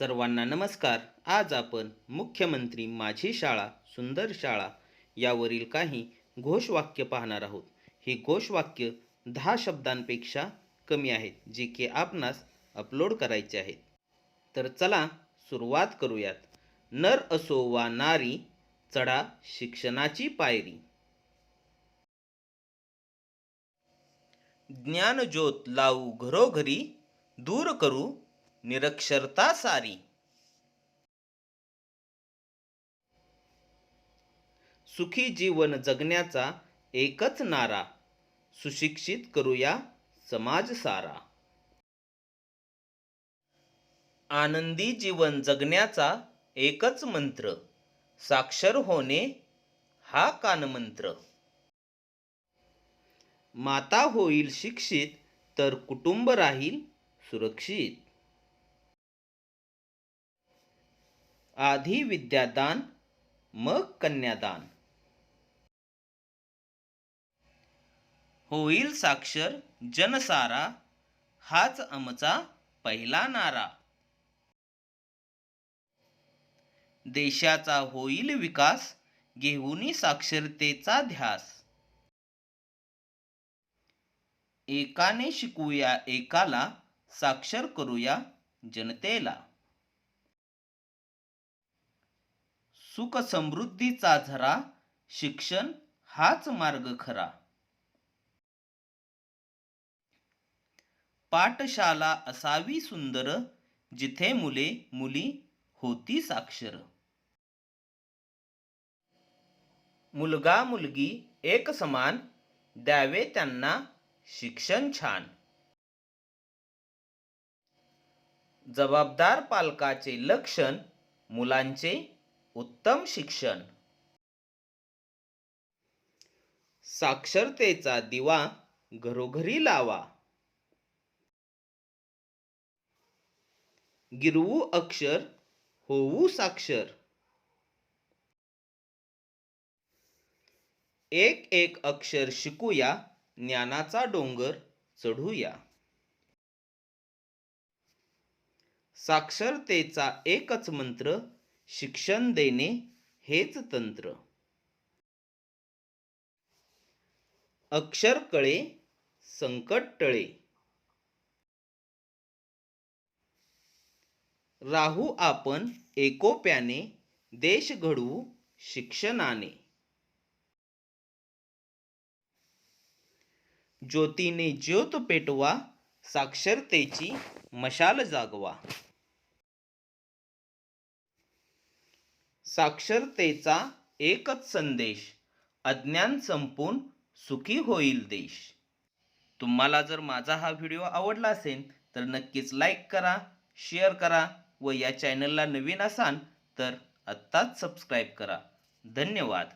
सर्वांना नमस्कार. आज आपण मुख्यमंत्री माझी शाळा सुंदर शाळा यावरील काही घोषवाक्य पाहणार आहोत. ही घोषवाक्य दहा शब्दांपेक्षा कमी आहेत जे की आपणास अपलोड करायचे आहेत. तर चला सुरुवात करूयात. नर असो वा नारी चढा शिक्षणाची पायरी. ज्ञानज्योत लावू घरोघरी दूर करू निरक्षरता सारी. सुखी जीवन जगण्याचा एकच नारा सुशिक्षित करूया समाज सारा. आनंदी जीवन जगण्याचा एकच मंत्र साक्षर होणे हा कानमंत्र. माता होईल शिक्षित तर कुटुंब राहील सुरक्षित. आधी विद्यादान मग कन्यादान. होईल साक्षर जनसारा हाच आमचा पहिला नारा. देशाचा होईल विकास घेऊनी साक्षरतेचा ध्यास. एकाने शिकूया एकाला साक्षर करूया जनतेला. सुख समृद्धीचा झरा शिक्षण हाच मार्ग खरा. पाठशाला असावी सुंदर जिथे मुले मुली होती साक्षर. मुलगा मुलगी एक समान द्यावे त्यांना शिक्षण छान. जबाबदार पालकाचे लक्षण मुलांचे उत्तम शिक्षण. साक्षरतेचा दिवा घरोघरी लावा. गिरवू अक्षर होऊ साक्षर. एक एक अक्षर शिकूया ज्ञानाचा डोंगर चढूया. साक्षरतेचा एकच मंत्र शिक्षण देणे हेच तंत्र. अक्षर कळे संकट टळे. राहू आपण एकोप्याने देश घडवू शिक्षणाने. ज्योतीने ज्योत पेटवा साक्षरतेची मशाल जागवा. साक्षरतेचा एकच संदेश अज्ञान संपून सुखी होईल देश. तुम्हाला जर माझा हा व्हिडिओ आवडला असेल तर नक्कीच लाईक करा शेअर करा व या चॅनलला नवीन असाल तर आत्ताच सबस्क्राईब करा. धन्यवाद.